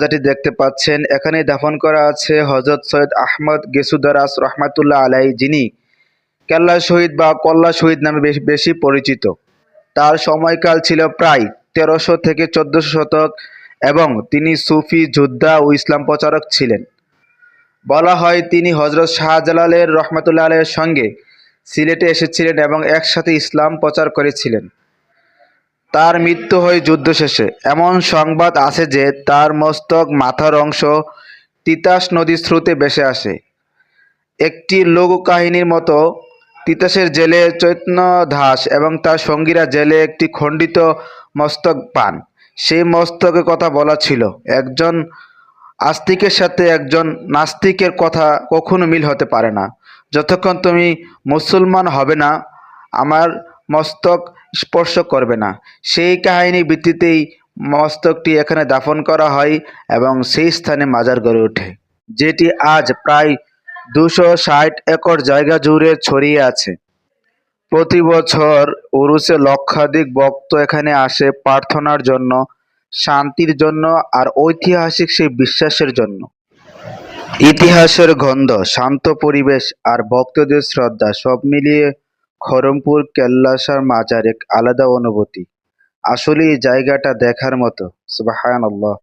যেটি দেখতে পাচ্ছেন, এখানে দাফন করা আছে হজরত সৈয়দ আহমদ গেসুদারাস রহমাতুল্লাহ আলাই যিনি কেল্লা শহীদ বা কল্লা শহীদ নামে বেশ- পরিচিত। তার সময়কাল ছিল প্রায় তেরোশো থেকে চোদ্দশো শতক এবং তিনি সুফি, যোদ্ধা ও ইসলাম প্রচারক ছিলেন। বলা হয় তিনি হজরত শাহজালালের রহমতুল্লাহ আলের সঙ্গে সিলেটে এসেছিলেন এবং একসাথে ইসলাম প্রচার করেছিলেন। তার মৃত্যু হয় যুদ্ধ শেষে। এমন সংবাদ আছে যে তার মস্তক মাথার অংশ তিতাস নদীর স্রোতে ভেসে আসে। একটি লোককাহিনীর মতো তিতাসের জেলে চৈতন্য দাস এবং তার সঙ্গীরা জেলে একটি খণ্ডিত মস্তক পান। সেই মস্তকের কথা বলা ছিল, একজন আস্তিকের সাথে একজন নাস্তিকের কথা কখনো মিল হতে পারে না। যতক্ষণ তুমি মুসলমান হবে না, আমার মস্তক স্পর্শ করবে না। সেই কাহিনীর ভিত্তিতেই মস্তকটি এখানে দাফন করা হয় এবং সেই স্থানে মাজার গড়ে ওঠে, যেটি আজ প্রায় দুশো ষাট একর জায়গা জুড়ে ছড়িয়ে আছে। প্রতি বছর উরুসে লক্ষাধিক ভক্ত এখানে আসে প্রার্থনার জন্য, শান্তির জন্য আর ঐতিহাসিক সেই বিশ্বাসের জন্য। ইতিহাসের গন্ধ, শান্ত পরিবেশ আর ভক্তদের শ্রদ্ধা সব মিলিয়ে খরমপুর কেল্লাসার মাজার এক আলাদা অনুভূতি। আসলে এই জায়গাটা দেখার মতো। সুবাহান আল্লাহ